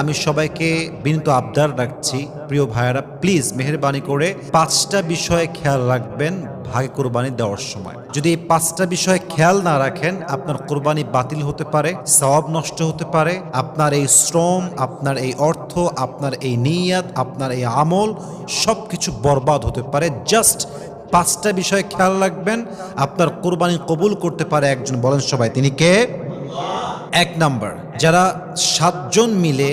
আমি সবাইকে বিনীত আবদার রাখছি। প্রিয় ভাইয়েরা প্লিজ মেহরবানি করে পাঁচটা বিষয়ে খেয়াল রাখবেন ভাগে কোরবানি দেওয়ার সময়। যদি এই পাঁচটা বিষয়ে খেয়াল না রাখেন, আপনার কোরবানি বাতিল হতে পারে, সওয়াব নষ্ট হতে পারে। আপনার এই শ্রম, আপনার এই অর্থ, আপনার এই নিয়াত, আপনার এই আমল সব কিছু বরবাদ হতে পারে। জাস্ট পাঁচটা বিষয়ে খেয়াল রাখবেন। আপনার কোরবানি কবুল করতে পারে একজন। বলেন সবাই, তিনি কে? এক নাম্বার, যারা সাতজন মিলে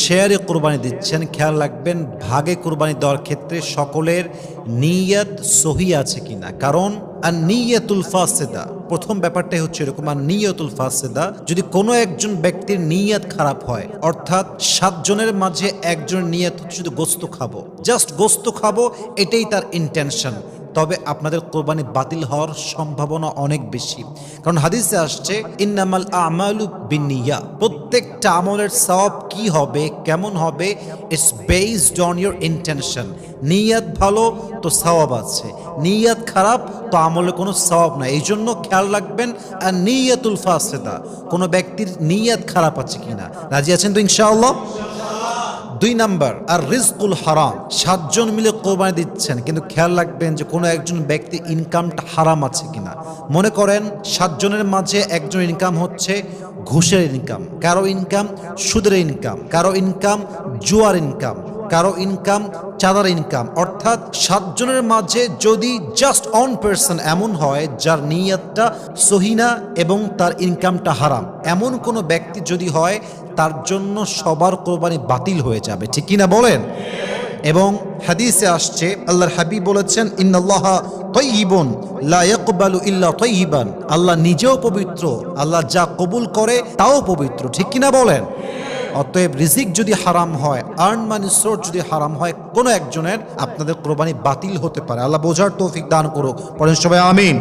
শেয়ারে কোরবানি দিচ্ছেন, খেয়াল রাখবেন, ভাগে কোরবানি দেওয়ার ক্ষেত্রে সকলের নিয়ত সহি আছে কিনা। কারণ আর নিয়তুল ফাসেদা, প্রথম ব্যাপারটাই হচ্ছে এরকম আর নিয়তুল ফাসেদা, যদি কোনো একজন ব্যক্তির নিয়ত খারাপ হয়, অর্থাৎ সাতজনের মাঝে একজন নিয়ত হচ্ছে, শুধু গোস্ত খাব। জাস্ট গোস্ত খাব, এটাই তার ইন্টেনশন তবে আপনাদের কোরবানি বাতিল হওয়ার সম্ভাবনা অনেক বেশি। কারণ হাদিসে আসছে, ইন্নামাল আমালু বিনিয়া প্রত্যেকটা আমলের সওয়াব কি হবে, কেমন হবে it's based on your intention নিয়াত ভালো, তো সওয়াব আছে। নিয়াত খারাপ, তো আমলে কোনো সওয়াব নাই। এই জন্য খেয়াল রাখবেন আর নিয়াতুল ফাসেদা। কোনো ব্যক্তির নিয়াত খারাপ আছে কিনা। রাজি আছেন তো ইনশাআল্লাহ? দুই নাম্বার, আর রিজকুল হারাম, সাতজন মিলে কোরবানি দিচ্ছেন, কিন্তু খেয়াল রাখবেন যে কোনো একজন ব্যক্তি ইনকামটা হারাম আছে কিনা। মনে করেন সাতজনের মাঝে একজন ইনকাম হচ্ছে ঘুষের ইনকাম কারও ইনকাম সুদের ইনকাম কারও ইনকাম জুয়ার ইনকাম কারও ইনকাম চাঁদার ইনকাম অর্থাৎ সাতজনের মাঝে যদি জাস্ট অন পার্সন এমন হয়, যার নিয়তটা সহিনা এবং তার ইনকামটা হারাম। এমন কোনো ব্যক্তি যদি হয়, তার জন্য সবার কোরবানি বাতিল হয়ে যাবে। ঠিক কিনা বলেন? এবং হাদিসে আসছে, আল্লাহর হাবিব বলেছেন, ইন্নাল্লাহ তৈবন লা ইয়াকবালু ইল্লা তৈবান আল্লাহ নিজেও পবিত্র, আল্লাহ যা কবুল করে তাও পবিত্র। ঠিক কিনা বলেন? অতএব রিজিক যদি হারাম হয় আর্ন মানি সোর্স যদি হারাম হয়, কোনো একজনের আপনাদের কোরবানি বাতিল হতে পারে। আল্লাহ বোঝার তৌফিক দান করুক। পড়েন সবাই আমিন।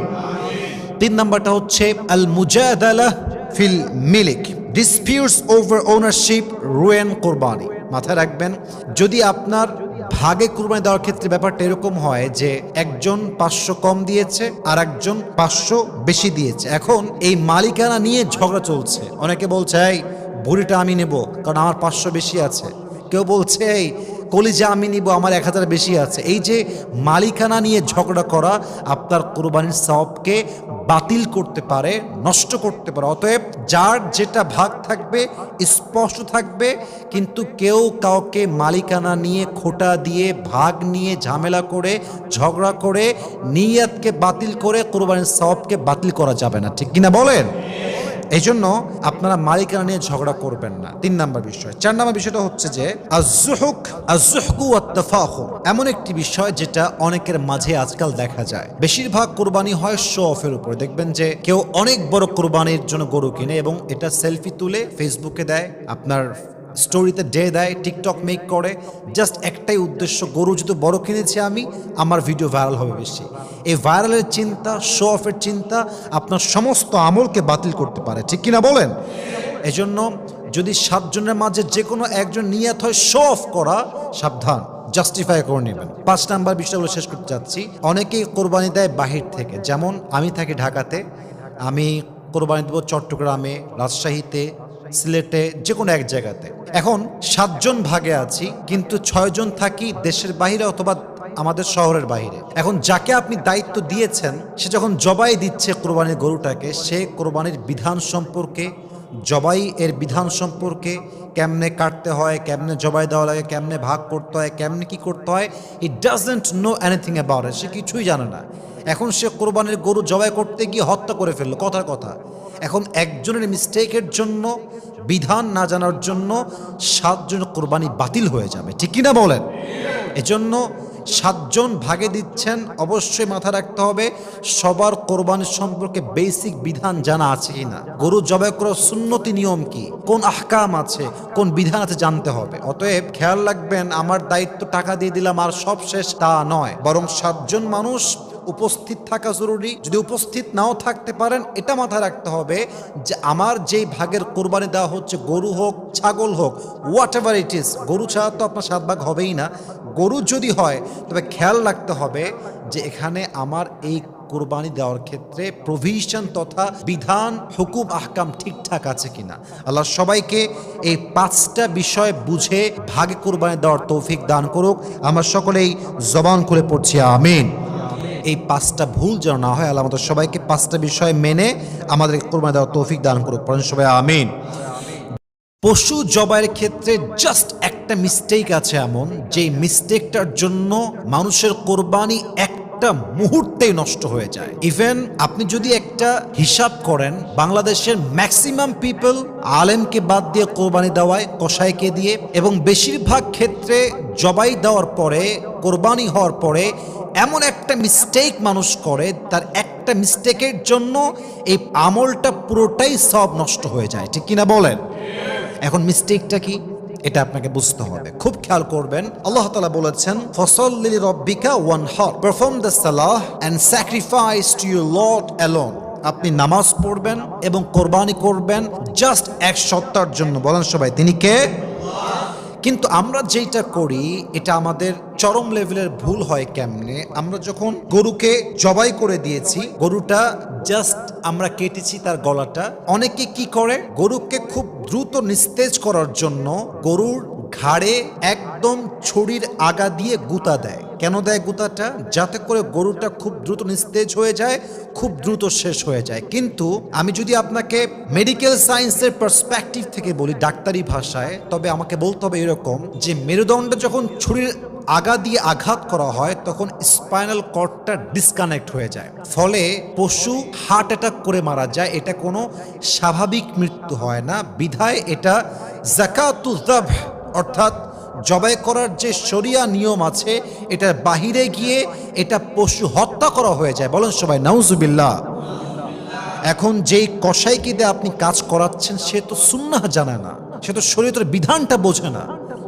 তিন নাম্বারটা হচ্ছে আল মুজাদালা ফিল মিলিক ডিসপিউটস ওভার ওনারশিপ রুয়েন কোরবানি। মাথায় রাখবেন, যদি আপনার ভাগে কুরবানি দেওয়ার ক্ষেত্রে ব্যাপারটা এরকম হয় যে একজন পাঁচশো কম দিয়েছে আর একজন পাঁচশো বেশি দিয়েছে। এখন এই মালিকানা নিয়ে ঝগড়া চলছে। অনেকে বলছে, এই ভুড়িটা আমি নেব, কারণ আমার পাঁচশো বেশি আছে। কেউ বলছে, এই কলিজা আমি নিব, আমার এক হাজার বেশি আছে। এই যে মালিকানা নিয়ে ঝগড়া করা আপনার কোরবানির সবকে বাতিল করতে পারে, নষ্ট করতে পারে। অতএব যার যেটা ভাগ থাকবে, স্পষ্ট থাকবে, কিন্তু কেউ কাউকে মালিকানা নিয়ে খোটা দিয়ে, ভাগ নিয়ে ঝামেলা করে, ঝগড়া করে, নিয়াতকে বাতিল করে কোরবানির সবকে বাতিল করা যাবে না। ঠিক কিনা বলেন? এই জন্য আপনারা মালিকানা নিয়ে ঝগড়া করবেন না। তিন নাম্বার বিষয়। চার নাম্বার বিষয়টা হচ্ছে যে এমন একটি বিষয় যেটা অনেকের মাঝে আজকাল দেখা যায়। বেশিরভাগ কোরবানি হয় শো অফের উপর। দেখবেন যে, কেউ অনেক বড় কোরবানির জন্য গরু কিনে এবং এটা সেলফি তুলে ফেসবুকে দেয়। আপনার স্টোরিতে ডে দেয় টিকটক মেক করে জাস্ট একটাই উদ্দেশ্য, গরু যদি বড় কিনেছি আমি, আমার ভিডিও ভাইরাল হবে বেশি। এই ভাইরালের চিন্তা শো অফের চিন্তা আপনার সমস্ত আমলকে বাতিল করতে পারে, ঠিক কিনা বলেন? এজন্য যদি সাতজনের মাঝে যে কোনো একজন নিয়ত হয় শো অফ করা সাবধান জাস্টিফাই করে নেবেন। পাঁচ নাম্বার বিষয়গুলো শেষ করতে যাচ্ছি। অনেকেই কোরবানি দেয় বাহির থেকে, যেমন আমি থাকি ঢাকাতে, আমি কোরবানি দেবো চট্টগ্রামে, রাজশাহীতে সিলেটে যে কোনো এক জায়গাতে। এখন সাতজন ভাগে আছি, কিন্তু ছয়জন থাকি দেশের বাহিরে অথবা আমাদের শহরের বাহিরে। এখন যাকে আপনি দায়িত্ব দিয়েছেন, সে যখন জবাই দিচ্ছে কোরবানির গরুটাকে, সে কোরবানির বিধান সম্পর্কে জবাই এর বিধান সম্পর্কে কেমনে কাটতে হয়, কেমনে জবাই দেওয়া লাগে, কেমনে ভাগ করতে হয়, কেমনে কি করতে হয় he doesn't know anything about it সে কিছুই জানে না। এখন সে কোরবানির গরু জবাই করতে গিয়ে হত্যা করে ফেলল, কথার কথা। এখন একজনের মিস্টেকের জন্য, বিধান না জানার জন্য সাতজন কোরবানি বাতিল হয়ে যাবে, ঠিক কিনা বলেন? এজন্য সাতজন ভাগে দিচ্ছেন, অবশ্যই মাথা রাখতে হবে, সবার কোরবানির সম্পর্কে বেসিক বিধান জানা আছে কিনা গরু জবাই করার সুন্নতি নিয়ম কি? কোন আহকাম আছে? কোন বিধান আছে জানতে হবে। অতএব খেয়াল রাখবেন, আমার দায়িত্ব টাকা দিয়ে দিলাম আর সব শেষ তা নয়। বরং সাতজন মানুষ উপস্থিত থাকা জরুরি। যদি উপস্থিত নাও থাকতে পারেন, এটা মাথায় রাখতে হবে যে আমার যেই ভাগের কোরবানি দেওয়া হচ্ছে, গরু হোক, ছাগল হোক হোয়াট এভার ইট ইস গরু ছাড়া তো আপনার সাত ভাগ হবেই না। গরু যদি হয়, তবে খেয়াল রাখতে হবে যে এখানে আমার এই কোরবানি দেওয়ার ক্ষেত্রে প্রভিশন তথা বিধান, হুকুম, আহকাম ঠিকঠাক আছে কিনা। আল্লাহ সবাইকে এই পাঁচটা বিষয় বুঝে ভাগে কোরবানি দেওয়ার তৌফিক দান করুক। আমরা সকলেই জবান করে পড়ছি, আমিন। এই পাঁচটা ভুল যেন না হয়, আল্লাহ আমাদের সবাইকে পাঁচটা বিষয় মেনে আমাদের কোরবানি দেওয়ার তৌফিক দান করুক। পড়েন সবাই, আমিন। পশু জবাইয়ের ক্ষেত্রে জাস্ট একটা মিস্টেক আছে এমন যে মিস্টেকটার জন্য মানুষের কোরবানি একটা মুহূর্তেই নষ্ট হয়ে যায়। ইভেন আপনি যদি একটা হিসাব করেন, বাংলাদেশের ম্যাক্সিমাম পিপল আলেমকে বাদ দিয়ে কোরবানি দেওয়ায়, কসাইকে দিয়ে, এবং বেশিরভাগ ক্ষেত্রে জবাই দেওয়ার পরে, কোরবানি হওয়ার পরে এমন একটা মিস্টেক মানুষ করে, তার একটা মিস্টেকের জন্য এই আমলটা পুরোটাই সব নষ্ট হয়ে যায়। ঠিক কিনা বলেন? এখন মিস্টেকটা কি? এটা আপনাকে বুঝতে হবে। খুব খেয়াল করবেন। আল্লাহ তালা বলেছেন ফসল লিলি রব্বিকা ওয়ান হট perform the Salah and sacrifice to your lord alone আপনি নামাজ পড়বেন এবং কোরবানি করবেন জাস্ট এক সত্তার জন্য। বলেন সবাই, তিনি কে? কিন্তু আমরা যেটা করি, এটা আমাদের চরম লেভেলের ভুল হয় কেমনে? আমরা যখন গরুকে জবাই করে দিয়েছি, গরুটা জাস্ট আমরা কেটেছি তার গলাটা, অনেকে কি করে? গরুকে খুব দ্রুত নিস্তেজ করার জন্য গরুর ঘাড়ে একদম ছড়ির আগা দিয়ে গুতা দেয়। কেন দেয় গুতাটা? যাতে করে গরুটা খুব দ্রুত নিস্তেজ হয়ে যায়, খুব দ্রুত শেষ হয়ে যায়। কিন্তু আমি যদি আপনাকে মেডিকেল সায়েন্সের পার্সপেক্টিভ থেকে বলি ডাক্তারি ভাষায়, তবে আমাকে বলতে হবে এরকম যে মেরুদণ্ড যখন ছুরির আগা দিয়ে আঘাত করা হয়, তখন স্পাইনাল কর্ডটা ডিসকানেক্ট হয়ে যায়। ফলে পশু হার্ট অ্যাটাক করে মারা যায়। এটা কোনো স্বাভাবিক মৃত্যু হয় না। বিধায় এটা জাকাতুজাব অর্থাৎ জবাই করার যে সরিয়া নিয়ম আছে, এটার বাহিরে গিয়ে এটা পশু হত্যা করা হয়ে যায়। বলেন সবাই নাউজুবিল্লা এখন যেই কসাইকে দিয়ে আপনি কাজ করাচ্ছেন, সে তো সুন্নাহ জানে না। সে তো শরীরের বিধানটা বোঝে না।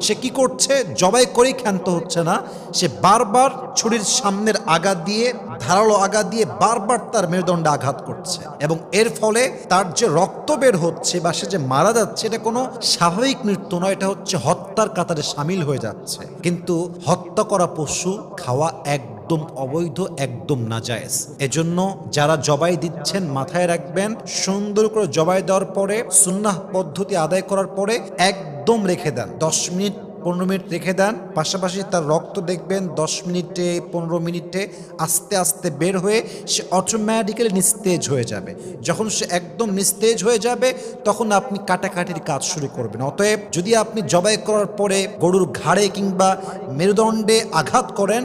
সে কি করছে? জবাই করেই ক্ষান্ত হচ্ছে না। সে বারবার ছুরির সামনের আগা দিয়ে, ধারালো আঘাত দিয়ে বারবার তার মেরুদণ্ডে আঘাত করছে এবং এর ফলে তার যে রক্ত বের হচ্ছে বা সে যে মারা যাচ্ছে, এটা কোনো স্বাভাবিক মৃত্যু নয়, এটা হচ্ছে হত্যার কাতারে সামিল হয়ে যাচ্ছে। কিন্তু হত্যা করা পশু, খাওয়া এক একদম অবৈধ, একদম নাজায়েজ। এজন্য যারা জবাই দিচ্ছেন, মাথায় রাখবেন, সুন্দর করে জবাই দেওয়ার পরে, সুন্নাহ পদ্ধতি আদায় করার পরে একদম রেখে দেন। দশ মিনিট পনেরো মিনিট রেখে দেন। পাশাপাশি তার রক্ত দেখবেন দশ মিনিটে, পনেরো মিনিটে আস্তে আস্তে বের হয়ে সে অটোমেটিক্যালি নিস্তেজ হয়ে যাবে। যখন সে একদম নিস্তেজ হয়ে যাবে, তখন আপনি কাটাকাটির কাজ শুরু করবেন। অতএব যদি আপনি জবাই করার পরে গরুর ঘাড়ে কিংবা মেরুদণ্ডে আঘাত করেন,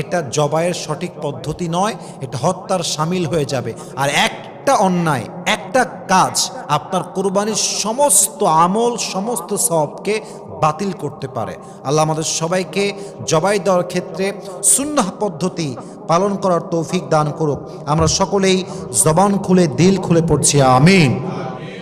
এটা জবাইয়ের সঠিক পদ্ধতি নয়, এটা হত্যার সামিল হয়ে যাবে। আর এক একটা অন্যায়, একটা কাজ আপনার কোরবানির সমস্ত আমল, সমস্ত সবকে বাতিল করতে পারে। আল্লাহ আমাদের সবাইকে জবাই দেওয়ার ক্ষেত্রে সুন্নাহ পদ্ধতি পালন করার তৌফিক দান করুক। আমরা সকলেই জবান খুলে, দিল খুলে পড়ছি, আমিন।